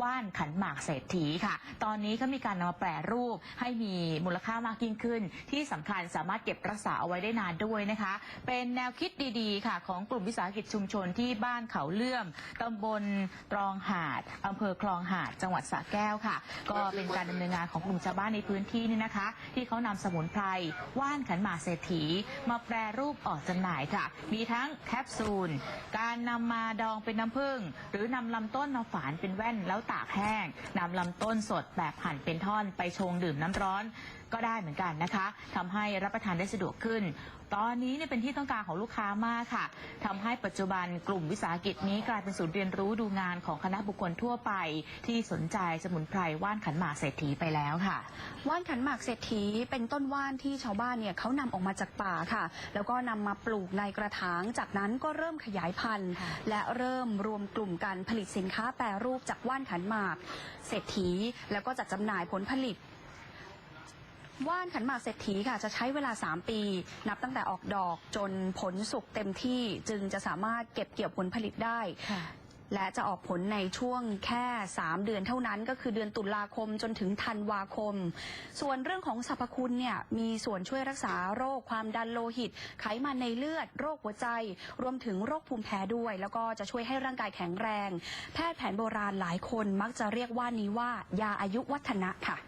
ว่านขันหมากเศรษฐีค่ะ ตอนนี้ก็มีการนำมาแปรรูปให้มีมูลค่ามากยิ่งขึ้น ที่สำคัญสามารถเก็บรักษาเอาไว้ได้นานด้วยนะคะ เป็นแนวคิดดีๆ ค่ะ ของกลุ่มวิสาหกิจชุมชนที่บ้านเขาเลื่อมตำบลตรองหาดอำเภอคลองหาดจังหวัดสระแก้วค่ะ ก็เป็นการดำเนินงานของกลุ่มชาวบ้านในพื้นที่นี่นะคะ ที่เขานำสมุนไพรว่านขันหมากเศรษฐี มาแปรรูปออกจำหน่ายค่ะ มีทั้งแคปซูล การนำมาดองเป็นน้ำผึ้งหรือนำลำต้นมาฝานเป็นแว่นแล้วตากแห้งนำลำต้นสดแบบหั่นเป็นท่อนไปชงดื่มน้ำร้อน ก็ได้เหมือนกันนะคะทำให้รับประทานได้สะดวกขึ้น ตอนนี้เนี่ยเป็นที่ต้องการของลูกค้ามากค่ะทำให้ปัจจุบันกลุ่มวิสาหกิจนี้กลายเป็นศูนย์เรียนรู้ดูงานของคณะบุคคลทั่วไป ที่สนใจสมุนไพรว่านขันหมากเศรษฐีไปแล้วค่ะ ว่านขันหมากเศรษฐีเป็นต้นว่านที่ชาวบ้านเนี่ยเขานำออกมาจากป่าค่ะ แล้วก็นำมาปลูกในกระถาง จากนั้นก็เริ่มขยายพันธุ์ค่ะและเริ่มรวมกลุ่มกันผลิตสินค้าแปรรูปจากว่านขันหมาก เศรษฐีแล้วก็จัดจำหน่ายผลผลิต ว่านขันหมากเศรษฐีค่ะจะใช้เวลา 3 ปี นับตั้งแต่ออกดอกจนผลสุกเต็มที่จึงจะสามารถเก็บเกี่ยวผลผลิตได้ค่ะและจะออกผลในช่วงแค่ 3 เดือนเท่านั้น ก็คือเดือนตุลาคมจนถึงธันวาคม ส่วนเรื่องของสรรพคุณเนี่ยมีส่วนช่วยรักษาโรคความดันโลหิต ไขมันในเลือด โรคหัวใจ รวมถึงโรคภูมิแพ้ด้วย แล้วก็จะช่วยให้ร่างกายแข็งแรง แพทย์แผนโบราณหลายคนมักจะเรียกว่านี้ว่ายาอายุวัฒนะค่ะ